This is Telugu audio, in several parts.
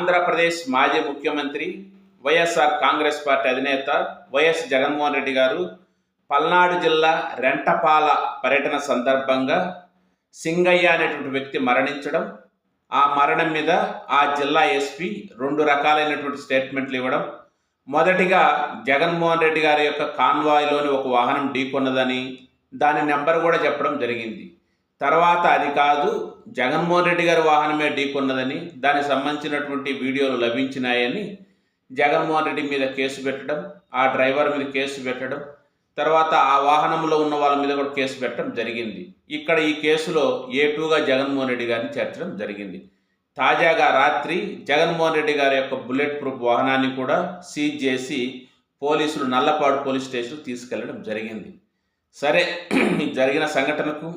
ఆంధ్రప్రదేశ్ మాజీ ముఖ్యమంత్రి వైఎస్ఆర్ కాంగ్రెస్ పార్టీ అధినేత వైఎస్ జగన్మోహన్ రెడ్డి గారు పల్నాడు జిల్లా రెంటపాల పర్యటన సందర్భంగా సింగయ్య అనేటువంటి వ్యక్తి మరణించడం ఆ మరణం మీద ఆ జిల్లా ఎస్పీ రెండు రకాలైనటువంటి స్టేట్మెంట్లు ఇవ్వడం మొదటిగా జగన్మోహన్ రెడ్డి గారి యొక్క కాన్వాయ్లోని ఒక వాహనం ఢీకొన్నదని దాని నెంబర్ కూడా చెప్పడం జరిగింది. తర్వాత అది కాదు జగన్మోహన్ రెడ్డి గారి వాహనమే ఢీకొన్నదని దానికి సంబంధించినటువంటి వీడియోలు లభించినాయని జగన్మోహన్ రెడ్డి మీద కేసు పెట్టడం ఆ డ్రైవర్ మీద కేసు పెట్టడం తర్వాత ఆ వాహనంలో ఉన్న వాళ్ళ మీద కూడా కేసు పెట్టడం జరిగింది. ఇక్కడ ఈ కేసులో ఏ టూగా జగన్మోహన్ రెడ్డి గారిని చేర్చడం జరిగింది. తాజాగా రాత్రి జగన్మోహన్ రెడ్డి గారి యొక్క బుల్లెట్ ప్రూఫ్ వాహనాన్ని కూడా సీజ్ చేసి పోలీసులు నల్లపాడు పోలీస్ స్టేషన్ తీసుకెళ్ళడం జరిగింది. సరే జరిగిన సంఘటనకు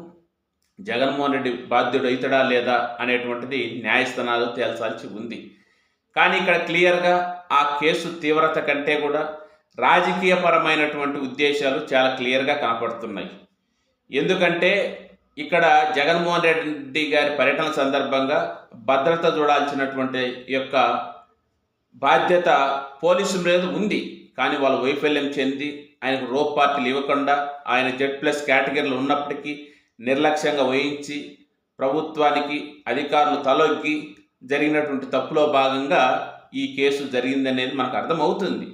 జగన్మోహన్ రెడ్డి బాధ్యుడు అవుతాడా లేదా అనేటువంటిది న్యాయస్థానాలు తేల్చాల్సి ఉంది. కానీ ఇక్కడ క్లియర్గా ఆ కేసు తీవ్రత కంటే కూడా రాజకీయపరమైనటువంటి ఉద్దేశాలు చాలా క్లియర్గా కనపడుతున్నాయి. ఎందుకంటే ఇక్కడ జగన్మోహన్ రెడ్డి గారి పర్యటన సందర్భంగా భద్రత చూడాల్సినటువంటి యొక్క బాధ్యత పోలీసుల మీద ఉంది. కానీ వాళ్ళు వైఫల్యం చెంది ఆయనకు రోప్ పార్టీలు ఇవ్వకుండా ఆయన జెడ్ ప్లస్ కేటగిరీలో ఉన్నప్పటికీ నిర్లక్ష్యంగా వహించి ప్రభుత్వానికి అధికారులు తలొగ్గి జరిగినటువంటి తప్పులో భాగంగా ఈ కేసు జరిగిందనేది మనకు అర్థమవుతుంది.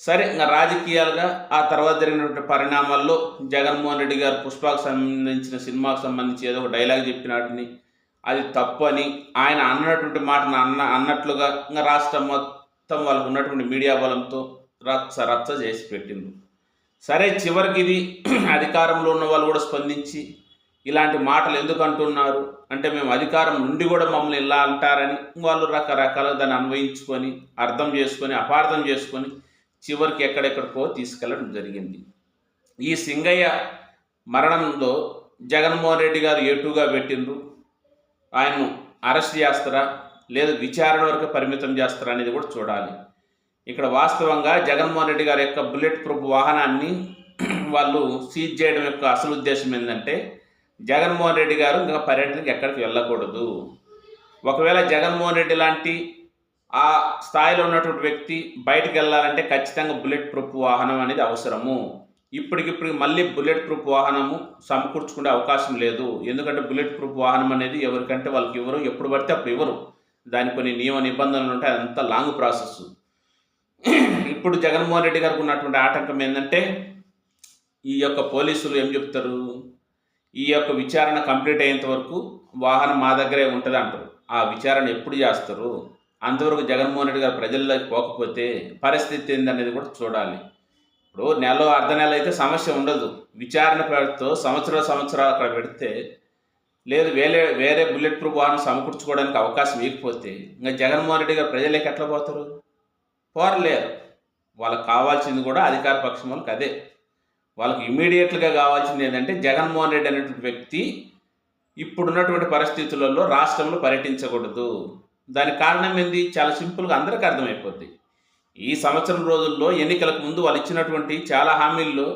సరే ఇంకా రాజకీయాలుగా ఆ తర్వాత జరిగినటువంటి పరిణామాల్లో జగన్మోహన్ రెడ్డి గారు పుష్పకు సంబంధించిన సినిమాకు సంబంధించి ఏదో ఒక డైలాగ్ చెప్పినట్టుని అది తప్పు అని ఆయన అన్నటువంటి మాటను అన్న అన్నట్లుగా ఇంకా రాష్ట్రం మొత్తం వాళ్ళకు ఉన్నటువంటి మీడియా బలంతో రచ్చ రచ్చ చేసి పెట్టింది సరే చివరికి ఇది అధికారంలో ఉన్న వాళ్ళు కూడా స్పందించి ఇలాంటి మాటలు ఎందుకు అంటున్నారు? అంటే మేము అధికారం నుండి కూడా మమ్మల్ని ఇలా అంటారని వాళ్ళు రకరకాలుగా దాన్ని అన్వయించుకొని అర్థం చేసుకొని అపార్థం చేసుకొని చివరికి ఎక్కడెక్కడికో తీసుకెళ్ళడం జరిగింది. ఈ సింగయ్య మరణంలో జగన్మోహన్ రెడ్డి గారు ఏటుగా పెట్టిండ్రు. ఆయన్ను అరెస్ట్ చేస్తారా? లేదా విచారణ వరకు పరిమితం చేస్తారా అనేది కూడా చూడాలి. ఇక్కడ వాస్తవంగా జగన్మోహన్ రెడ్డి గారి యొక్క బుల్లెట్ ప్రూఫ్ వాహనాన్ని వాళ్ళు సీజ్ చేయడం యొక్క అసలు ఉద్దేశం ఏంటంటే జగన్మోహన్ రెడ్డి గారు ఇంకా పర్యటనకి ఎక్కడికి వెళ్ళకూడదు. ఒకవేళ జగన్మోహన్ రెడ్డి లాంటి ఆ స్థాయిలో ఉన్నటువంటి వ్యక్తి బయటకు వెళ్ళాలంటే ఖచ్చితంగా బుల్లెట్ ప్రూఫ్ వాహనం అనేది అవసరము. ఇప్పటికిప్పుడు మళ్ళీ బుల్లెట్ ప్రూఫ్ వాహనము సమకూర్చుకునే అవకాశం లేదు. ఎందుకంటే బుల్లెట్ ప్రూఫ్ వాహనం అనేది ఎవరికంటే వాళ్ళకి ఇవ్వరు ఎప్పుడు పడితే అప్పుడు ఇవ్వరు. దాని కొన్ని నియమ నిబంధనలు ఉంటాయి అదంతా లాంగ్ ప్రాసెస్. ఇప్పుడు జగన్మోహన్ రెడ్డి గారికి ఉన్నటువంటి ఆటంకం ఏంటంటే ఈ యొక్క పోలీసులు ఏం చెప్తారు? ఈ యొక్క విచారణ కంప్లీట్ అయ్యేంత వరకు వాహనం మా దగ్గరే ఉంటుంది అంటారు. ఆ విచారణ ఎప్పుడు చేస్తారు? అంతవరకు జగన్మోహన్ రెడ్డి గారు ప్రజల్లోకి పోకపోతే పరిస్థితి ఏందనేది కూడా చూడాలి. ఇప్పుడు నెల అర్ధ నెల అయితే సమస్య ఉండదు. విచారణ పేరుతో సంవత్సరాలు సంవత్సరాలు అక్కడ పెడితే లేదు వేరే వేరే బుల్లెట్ ప్రూఫ్ వాహనం సమకూర్చుకోవడానికి అవకాశం ఇవ్వకపోతే ఇంకా జగన్మోహన్ రెడ్డి గారు ప్రజలకి ఎట్లా పోతారు? పోరలేరు. వాళ్ళకి కావాల్సింది కూడా అధికార పక్షం వాళ్ళకి అదే. వాళ్ళకి ఇమీడియట్గా కావాల్సింది ఏంటంటే జగన్మోహన్ రెడ్డి అనేటువంటి వ్యక్తి ఇప్పుడున్నటువంటి పరిస్థితులలో రాష్ట్రంలో పర్యటించకూడదు. దానికి కారణం ఏంది? చాలా సింపుల్గా అందరికీ అర్థమైపోద్ది. ఈ సంవత్సరం రోజుల్లో ఎన్నికలకు ముందు వాళ్ళు ఇచ్చినటువంటి చాలా హామీల్లో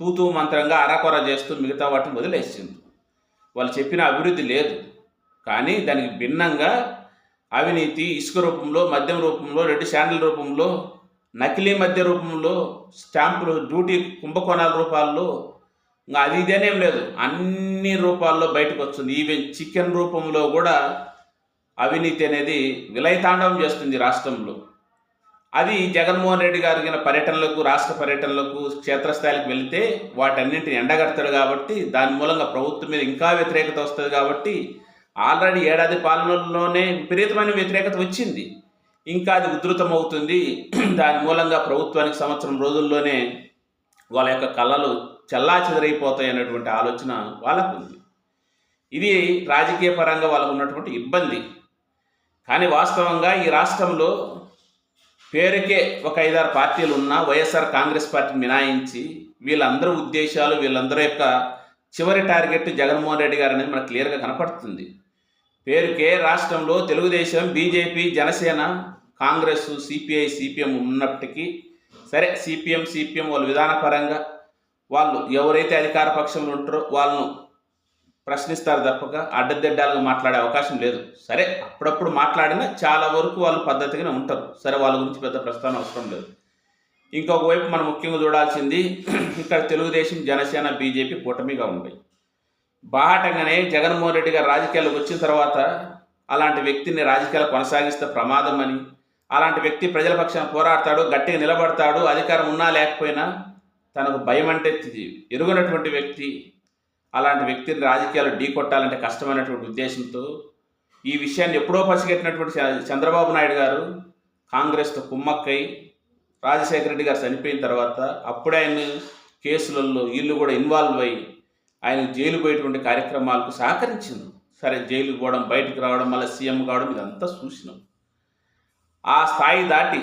తూతూ మంత్రంగా అరాకొర చేస్తూ మిగతా వాటిని వదిలేసింది వాళ్ళు చెప్పిన అభివృద్ధి లేదు. కానీ దానికి భిన్నంగా అవినీతి ఇసుక రూపంలో మద్యం రూపంలో రెడ్డి శాండల్ రూపంలో నకిలీ మధ్య రూపంలో స్టాంపులు డ్యూటీ కుంభకోణాల రూపాల్లో ఇంకా అది ఇదేనేం లేదు. అన్ని రూపాల్లో బయటకు వస్తుంది ఈవెన్ చికెన్ రూపంలో కూడా అవినీతి అనేది విలయతాండవం చేస్తుంది రాష్ట్రంలో. అది జగన్మోహన్ రెడ్డి గారి పర్యటనలకు రాష్ట్ర పర్యటనలకు క్షేత్రస్థాయికి వెళితే వాటన్నింటిని ఎండగడతాడు కాబట్టి దాని మూలంగా ప్రభుత్వం మీద ఇంకా వ్యతిరేకత వస్తుంది కాబట్టి ఆల్రెడీ ఏడాది పాలనలోనే విపరీతమైన వ్యతిరేకత వచ్చింది. ఇంకా అది ఉధృతమవుతుంది. దాని మూలంగా ప్రభుత్వానికి సంవత్సరం రోజుల్లోనే వాళ్ళ యొక్క కళలు చల్లా చెదరైపోతాయి అనేటువంటి ఆలోచన వాళ్ళకు ఉంది ఇది రాజకీయ పరంగా వాళ్ళకు ఉన్నటువంటి ఇబ్బంది. కానీ వాస్తవంగా ఈ రాష్ట్రంలో పేరుకే ఒక ఐదారు పార్టీలు ఉన్నా వైఎస్ఆర్ కాంగ్రెస్ పార్టీని మినాయించి వీళ్ళందరూ ఉద్దేశాలు వీళ్ళందరి యొక్క చివరి టార్గెట్ జగన్మోహన్ రెడ్డి గారు అనేది మనకు క్లియర్గా కనపడుతుంది. పేరుకే రాష్ట్రంలో Telugu Desam BJP Janasena Congress CPI CPM ఉన్నప్పటికీ సరే సిపిఎం సిపిఎం వాళ్ళు విధానపరంగా వాళ్ళు ఎవరైతే అధికార పక్షంలో ఉంటారో వాళ్ళను ప్రశ్నిస్తారు తప్పక అడ్డదిడ్డాలుగా మాట్లాడే అవకాశం లేదు. సరే అప్పుడప్పుడు మాట్లాడినా చాలా వరకు వాళ్ళు పద్ధతిగానే ఉంటారు. సరే వాళ్ళ గురించి పెద్ద ప్రస్తావన అవసరం లేదు. ఇంకొక వైపు మనం ముఖ్యంగా చూడాల్సింది ఇక్కడ తెలుగుదేశం జనసేన బీజేపీ కూటమిగా ఉంటాయి బాహటంగానే జగన్మోహన్ రెడ్డి గారు రాజకీయాలకు వచ్చిన తర్వాత అలాంటి వ్యక్తిని రాజకీయాలు కొనసాగిస్తే ప్రమాదం అని అలాంటి వ్యక్తి ప్రజల పక్షాన పోరాడతాడు గట్టిగా నిలబడతాడు అధికారం ఉన్నా లేకపోయినా తనకు భయం అంటే ఎరుగునటువంటి వ్యక్తి అలాంటి వ్యక్తిని రాజకీయాలు ఢీకొట్టాలంటే కష్టమైనటువంటి ఉద్దేశంతో ఈ విషయాన్ని ఎప్పుడో పసిగట్టినటువంటి చ- చంద్రబాబు నాయుడు గారు కాంగ్రెస్తో కుమ్మక్కై రాజశేఖర రెడ్డి గారు చనిపోయిన తర్వాత అప్పుడే ఆయన కేసులలో వీళ్ళు కూడా ఇన్వాల్వ్ అయ్యి ఆయన జైలు పోయేటువంటి కార్యక్రమాలకు సహకరించింది. సరే జైలు పోవడం బయటకు రావడం మళ్ళీ సీఎం కావడం ఇదంతా చూసినాం. ఆ స్థాయి దాటి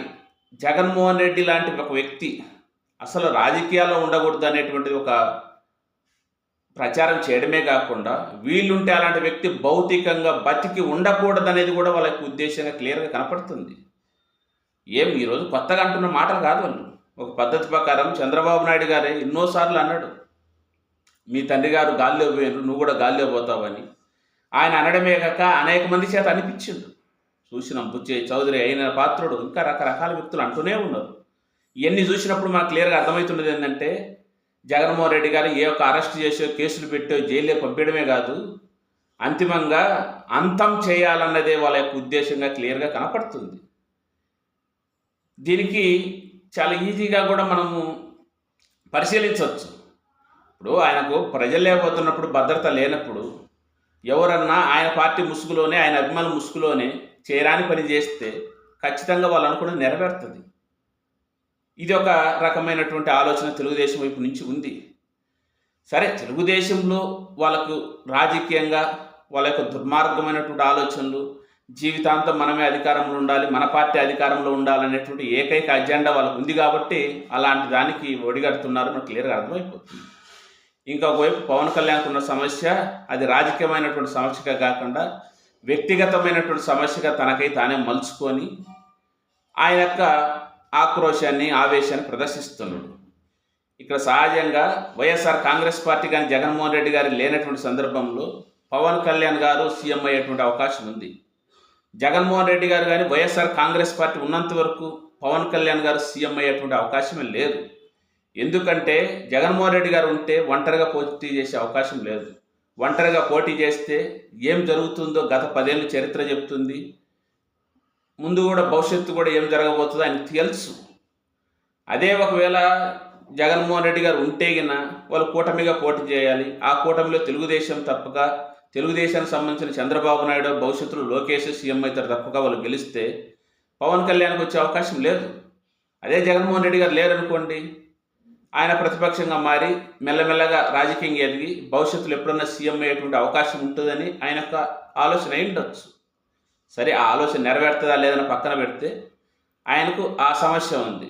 జగన్మోహన్ రెడ్డి లాంటి ఒక వ్యక్తి అసలు రాజకీయాల్లో ఉండకూడదు అనేటువంటిది ఒక ప్రచారం చేయడమే కాకుండా వీళ్ళుంటే అలాంటి వ్యక్తి భౌతికంగా బతికి ఉండకూడదు అనేది కూడా వాళ్ళకి ఉద్దేశంగా క్లియర్గా కనపడుతుంది. ఏం ఈరోజు కొత్తగా అంటున్న మాటలు కాదు వాళ్ళు. ఒక పద్ధతి ప్రకారం చంద్రబాబు నాయుడు గారే ఎన్నోసార్లు అన్నాడు మీ తండ్రి గారు గాల్లో పోయినారు నువ్వు కూడా గాల్లో పోతావని. ఆయన అనడమే కాక అనేక మంది చేత అనిపించింది. చూసినాం బుచ్చే చౌదరి అయిన పాత్రుడు ఇంకా రకరకాల వ్యక్తులు అంటూనే ఉన్నారు. ఇవన్నీ చూసినప్పుడు మాకు క్లియర్గా అర్థమవుతున్నది ఏంటంటే జగన్మోహన్ రెడ్డి గారు ఏ ఒక్క అరెస్ట్ చేసో కేసులు పెట్టో జైల్లో పంపించడమే కాదు అంతిమంగా అంతం చేయాలన్నదే వాళ్ళ యొక్క ఉద్దేశంగా క్లియర్గా కనపడుతుంది. దీనికి చాలా ఈజీగా కూడా మనము పరిశీలించవచ్చు. ఇప్పుడు ఆయనకు ప్రజలు లేకపోతున్నప్పుడు భద్రత లేనప్పుడు ఎవరన్నా ఆయన పార్టీ ముసుగులోనే ఆయన అభిమానుల ముసుగులోనే చేయరాని పని చేస్తే ఖచ్చితంగా వాళ్ళు అనుకున్నది నెరవేరుతుంది. ఇది ఒక రకమైనటువంటి ఆలోచన తెలుగుదేశం వైపు నుంచి ఉంది. సరే తెలుగుదేశంలో వాళ్ళకు రాజకీయంగా వాళ్ళ యొక్క దుర్మార్గమైనటువంటి ఆలోచనలు జీవితాంతం మనమే అధికారంలో ఉండాలి మన పార్టీ అధికారంలో ఉండాలనేటువంటి ఏకైక అజెండా వాళ్ళకు ఉంది కాబట్టి అలాంటి దానికి ఒడిగడుతున్నారు మనకు క్లియర్గా అర్థమైపోతుంది. ఇంకొకవైపు పవన్ కళ్యాణ్కు ఉన్న సమస్య అది రాజకీయమైనటువంటి సమస్యగా కాకుండా వ్యక్తిగతమైనటువంటి సమస్యగా తనకై తానే మలుచుకొని ఆయన యొక్క ఆక్రోశాన్ని ఆవేశాన్ని ప్రదర్శిస్తున్నాడు. ఇక్కడ సహజంగా వైఎస్ఆర్ కాంగ్రెస్ పార్టీ కానీ జగన్మోహన్ రెడ్డి గారు లేనటువంటి సందర్భంలో పవన్ కళ్యాణ్ గారు సీఎం అయ్యేటువంటి అవకాశం ఉంది. జగన్మోహన్ రెడ్డి గారు కానీ వైఎస్ఆర్ కాంగ్రెస్ పార్టీ ఉన్నంత వరకు పవన్ కళ్యాణ్ గారు సీఎం అయ్యేటువంటి అవకాశమే లేదు. ఎందుకంటే జగన్మోహన్ రెడ్డి గారు ఉంటే ఒంటరిగా పోటీ చేసే అవకాశం లేదు. ఒంటరిగా పోటీ చేస్తే ఏం జరుగుతుందో గత పదేళ్ళ చరిత్ర చెబుతుంది ముందు కూడా భవిష్యత్తు కూడా ఏం జరగబోతుందో ఆయనకు తెలుసు. అదే ఒకవేళ జగన్మోహన్ రెడ్డి గారు ఉంటే గిన వాళ్ళు కూటమిగా పోటీ చేయాలి. ఆ కూటమిలో తెలుగుదేశం తప్పక తెలుగుదేశానికి సంబంధించిన చంద్రబాబు నాయుడు భవిష్యత్తులో లోకేష్ సీఎం అవుతారు తప్పక వాళ్ళు గెలిస్తే పవన్ కళ్యాణ్కి వచ్చే అవకాశం లేదు. అదే జగన్మోహన్ రెడ్డి గారు లేరనుకోండి ఆయన ప్రతిపక్షంగా మారి మెల్లమెల్లగా రాజకీయంగా ఎదిగి భవిష్యత్తులో ఎప్పుడన్నా సీఎం అయ్యేటువంటి అవకాశం ఉంటుందని ఆయన యొక్క ఆలోచన అయి ఉండొచ్చు. సరే ఆ ఆలోచన నెరవేరుతుందా లేదని పక్కన పెడితే ఆయనకు ఆ సమస్య ఉంది.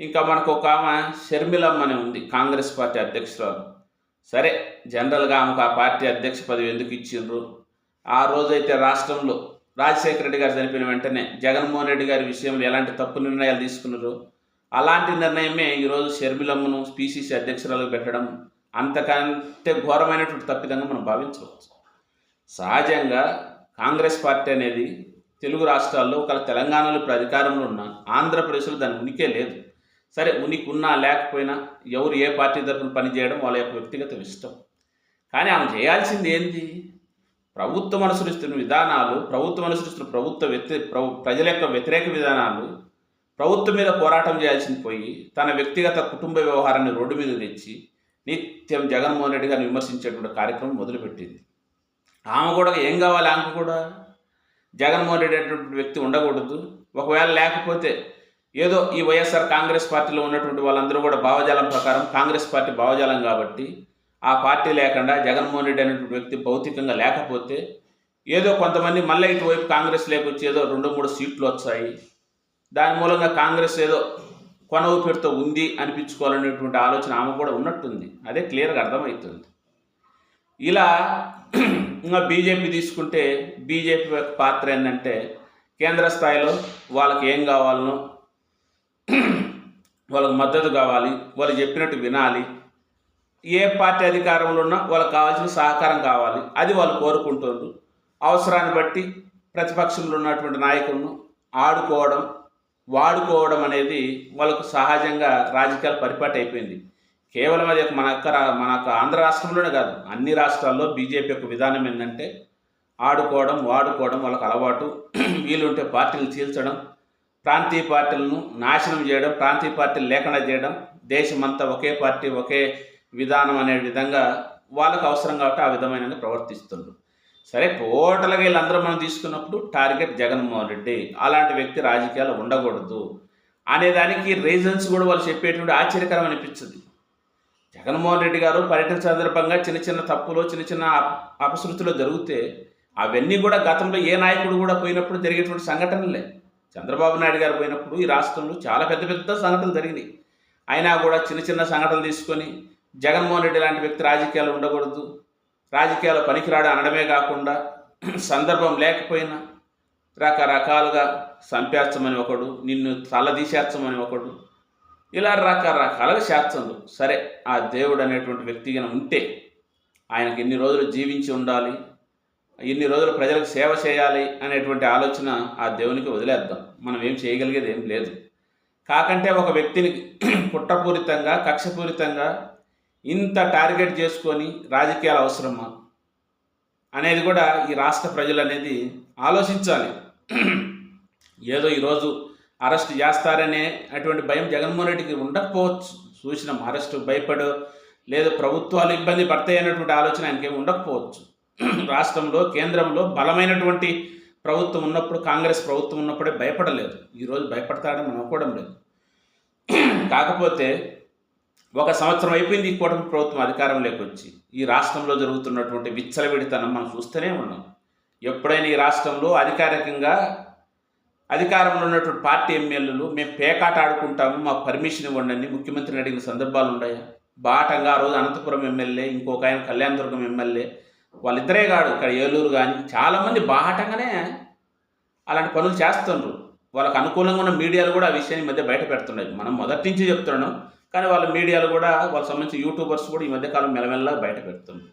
ఇంకా మనకు ఒక ఆమె షర్మిలమ్మ అని ఉంది కాంగ్రెస్ పార్టీ అధ్యక్షురాలు. సరే జనరల్గా ఆమెకు ఆ పార్టీ అధ్యక్ష పదవి ఎందుకు ఇచ్చిండ్రు? ఆ రోజైతే రాష్ట్రంలో రాజశేఖర రెడ్డి గారు చనిపోయిన వెంటనే జగన్మోహన్ రెడ్డి గారి విషయంలో ఎలాంటి తప్పు నిర్ణయాలు తీసుకున్నారు? అలాంటి నిర్ణయమే ఈరోజు షర్మిలమ్మను స్పీసీసీ అధ్యక్షురాలు పెట్టడం అంతకంటే ఘోరమైనటువంటి తప్పిదంగా మనం భావించవచ్చు. సహజంగా కాంగ్రెస్ పార్టీ అనేది తెలుగు రాష్ట్రాల్లో ఒక తెలంగాణలో ఇప్పుడు అధికారంలో ఉన్న ఆంధ్రప్రదేశ్లో దాని ఉనికే లేదు. సరే ఉనికి ఉన్నా లేకపోయినా ఎవరు ఏ పార్టీ తరఫున పనిచేయడం వాళ్ళ యొక్క వ్యక్తిగత ఇష్టం. కానీ ఆమె చేయాల్సింది ఏంది? ప్రభుత్వం అనుసరిస్తున్న విధానాలు ప్రభుత్వం అనుసరిస్తున్న ప్రభుత్వ వ్యతి ప్రజల యొక్క వ్యతిరేక విధానాలు ప్రభుత్వం మీద పోరాటం చేయాల్సింది పోయి తన వ్యక్తిగత కుటుంబ వ్యవహారాన్ని రోడ్డు మీద తెచ్చి నిత్యం జగన్మోహన్ రెడ్డి గారిని విమర్శించేటువంటి కార్యక్రమం మొదలుపెట్టింది. ఆమె కూడా ఏం కావాలి? ఆమె కూడా జగన్మోహన్ రెడ్డి అనేటువంటి వ్యక్తి ఉండకూడదు. ఒకవేళ లేకపోతే ఏదో ఈ వైఎస్ఆర్ కాంగ్రెస్ పార్టీలో ఉన్నటువంటి వాళ్ళందరూ కూడా భావజాలం ప్రకారం కాంగ్రెస్ పార్టీ భావజాలం కాబట్టి ఆ పార్టీ లేకుండా జగన్మోహన్ రెడ్డి అనేటువంటి వ్యక్తి భౌతికంగా లేకపోతే ఏదో కొంతమంది మళ్ళీ ఇటువైపు కాంగ్రెస్ లేకొచ్చి ఏదో రెండు మూడు సీట్లు వచ్చాయి. దాని మూలంగా కాంగ్రెస్ ఏదో కొనవు ఊపిరితో ఉంది అనిపించుకోవాలనేటువంటి ఆలోచన ఆమె కూడా ఉన్నట్టుంది. అదే క్లియర్గా అర్థమవుతుంది. ఇలా ఇంకా బీజేపీ తీసుకుంటే బీజేపీ యొక్క పాత్ర ఏంటంటే కేంద్ర స్థాయిలో వాళ్ళకి ఏం కావాలనో వాళ్ళకి మద్దతు కావాలి వాళ్ళు చెప్పినట్టు వినాలి. ఏ పార్టీ అధికారంలో ఉన్నా వాళ్ళకి కావాల్సిన సహకారం కావాలి. అది వాళ్ళు కోరుకుంటున్నారు అవసరాన్ని బట్టి ప్రతిపక్షంలో ఉన్నటువంటి నాయకులను ఆడుకోవడం వాడుకోవడం అనేది వాళ్ళకు సహజంగా రాజకీయాలు పరిపాటి అయిపోయింది. కేవలం అది మన యొక్క మన యొక్క ఆంధ్ర రాష్ట్రంలోనే కాదు అన్ని రాష్ట్రాల్లో బీజేపీ యొక్క విధానం ఏంటంటే ఆడుకోవడం వాడుకోవడం వాళ్ళకు అలవాటు. వీలుంటే పార్టీలు చీల్చడం ప్రాంతీయ పార్టీలను నాశనం చేయడం ప్రాంతీయ పార్టీలు లేకుండా చేయడం దేశమంతా ఒకే పార్టీ ఒకే విధానం అనే విధంగా వాళ్ళకు అవసరం కాబట్టి ఆ విధమైన ప్రవర్తిస్తుండ్రు. సరే టోటల్గా వీళ్ళందరూ మనం తీసుకున్నప్పుడు టార్గెట్ జగన్మోహన్ రెడ్డి. అలాంటి వ్యక్తి రాజకీయాలు ఉండకూడదు అనేదానికి రీజన్స్ కూడా వాళ్ళు చెప్పేటువంటి ఆశ్చర్యకరం అనిపించింది జగన్మోహన్ రెడ్డి గారు పర్యటన సందర్భంగా చిన్న చిన్న తప్పులు చిన్న చిన్న అపశృతులు జరిగితే అవన్నీ కూడా గతంలో ఏ నాయకుడు కూడా పోయినప్పుడు జరిగేటువంటి సంఘటనలే. చంద్రబాబు నాయుడు గారు పోయినప్పుడు ఈ రాష్ట్రంలో చాలా పెద్ద పెద్ద సంఘటనలు జరిగినాయి. అయినా కూడా చిన్న చిన్న సంఘటనలు తీసుకొని జగన్మోహన్ రెడ్డి లాంటి వ్యక్తి రాజకీయాలు ఉండకూడదు. రాజకీయాలు పనికిరాడు అనడమే కాకుండా సందర్భం లేకపోయినా రకరకాలుగా చంపేస్తామని ఒకడు నిన్ను తలదీసేస్తామని ఒకడు ఇలా రకరకాలుగా చేస్తుంది సరే ఆ దేవుడు అనేటువంటి వ్యక్తి ఉంటే ఆయనకి ఎన్ని రోజులు జీవించి ఉండాలి ఎన్ని రోజులు ప్రజలకు సేవ చేయాలి అనేటువంటి ఆలోచన ఆ దేవునికి వదిలేద్దాం. మనం ఏం చేయగలిగేది ఏం లేదు. కాకంటే ఒక వ్యక్తిని కుట్రపూరితంగా కక్షపూరితంగా ఇంత టార్గెట్ చేసుకొని రాజకీయాలు అవసరమా? అనేది కూడా ఈ రాష్ట్ర ప్రజలు అనేది ఆలోచించాలి. ఏదో ఈరోజు అరెస్ట్ చేస్తారనే అటువంటి భయం జగన్మోహన్ రెడ్డికి ఉండకపోవచ్చు. సూచన అరెస్ట్ భయపడు లేదు ప్రభుత్వాలు ఇబ్బంది పడతాయి అనేటువంటి ఆలోచన ఆయనకేమి ఉండకపోవచ్చు. రాష్ట్రంలో కేంద్రంలో బలమైనటువంటి ప్రభుత్వం ఉన్నప్పుడు కాంగ్రెస్ ప్రభుత్వం ఉన్నప్పుడే భయపడలేదు. ఈరోజు భయపడతాడని మనం అనుకోవడం లేదు. కాకపోతే ఒక సంవత్సరం అయిపోయింది ఈ కూటమి ప్రభుత్వం అధికారంలోకి వచ్చి. ఈ రాష్ట్రంలో జరుగుతున్నటువంటి విచ్చలవిడితనం మనం చూస్తూనే ఉన్నాం. ఎప్పుడైనా ఈ రాష్ట్రంలో అధికారికంగా అధికారంలో ఉన్నటువంటి పార్టీ ఎమ్మెల్యేలు మేము పేకాట ఆడుకుంటాము మాకు పర్మిషన్ ఇవ్వండి ముఖ్యమంత్రిని అడిగిన సందర్భాలు ఉన్నాయా? బాటంగా ఆ రోజు అనంతపురం ఎమ్మెల్యే ఇంకొక ఆయన కళ్యాణదుర్గం ఎమ్మెల్యే వాళ్ళిద్దరే కాడు ఇక్కడ ఏలూరు కానీ చాలామంది బాహటంగానే అలాంటి పనులు చేస్తుండ్రు. వాళ్ళకు అనుకూలంగా ఉన్న మీడియాలు కూడా ఆ విషయాన్ని మధ్య బయట పెడుతున్నాయి. మనం మొదటి నుంచి చెప్తున్నాం కానీ వాళ్ళ మీడియాలు కూడా వాళ్ళకి సంబంధించిన యూట్యూబర్స్ కూడా ఈ మధ్యకాలం మెల్లమెల్ల బయట పెడుతుంది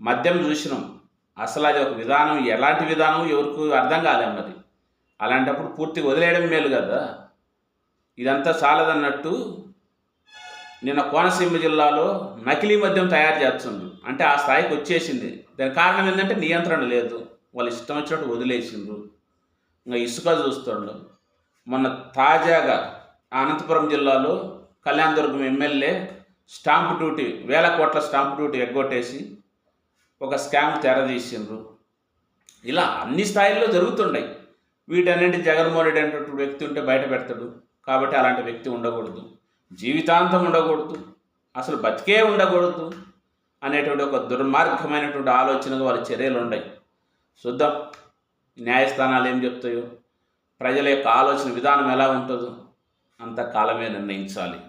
మద్యం చూసినాం. అసలు అది ఒక విధానం ఎలాంటి విధానం ఎవరికి అర్థం కాలేమన్నది అలాంటప్పుడు పూర్తిగా వదిలేయడం మేలు కదా. ఇదంతా చాలదన్నట్టు నిన్న కోనసీమ జిల్లాలో నకిలీ మద్యం తయారు చేస్తుంది అంటే ఆ స్థాయికి వచ్చేసింది. దాని కారణం ఏంటంటే నియంత్రణ లేదు. వాళ్ళు ఇష్టం వచ్చినట్టు వదిలేసిండ్రు. ఇంకా ఇసుక చూస్తుండ్రు. మొన్న తాజాగా అనంతపురం జిల్లాలో కళ్యాణదుర్గం ఎమ్మెల్యే స్టాంప్ డ్యూటీ వేల కోట్ల స్టాంప్ డ్యూటీ ఎగ్గొట్టేసి ఒక స్కామ్ తెరదీసిండ్రు. ఇలా అన్ని స్థాయిల్లో జరుగుతున్నాయి వీటన్నింటి జగన్మోహన్ రెడ్డి అనేటువంటి వ్యక్తి ఉంటే బయట పెడతాడు. కాబట్టి అలాంటి వ్యక్తి ఉండకూడదు. జీవితాంతం ఉండకూడదు. అసలు బతికే ఉండకూడదు అనేటువంటి ఒక దుర్మార్గమైనటువంటి ఆలోచనగా వాళ్ళ చర్యలు ఉన్నాయి చూద్దాం. న్యాయస్థానాలు ఏం చెప్తాయో. ప్రజల యొక్క ఆలోచన విధానం ఎలా ఉంటుందో అంత కాలమే నిర్ణయించాలి.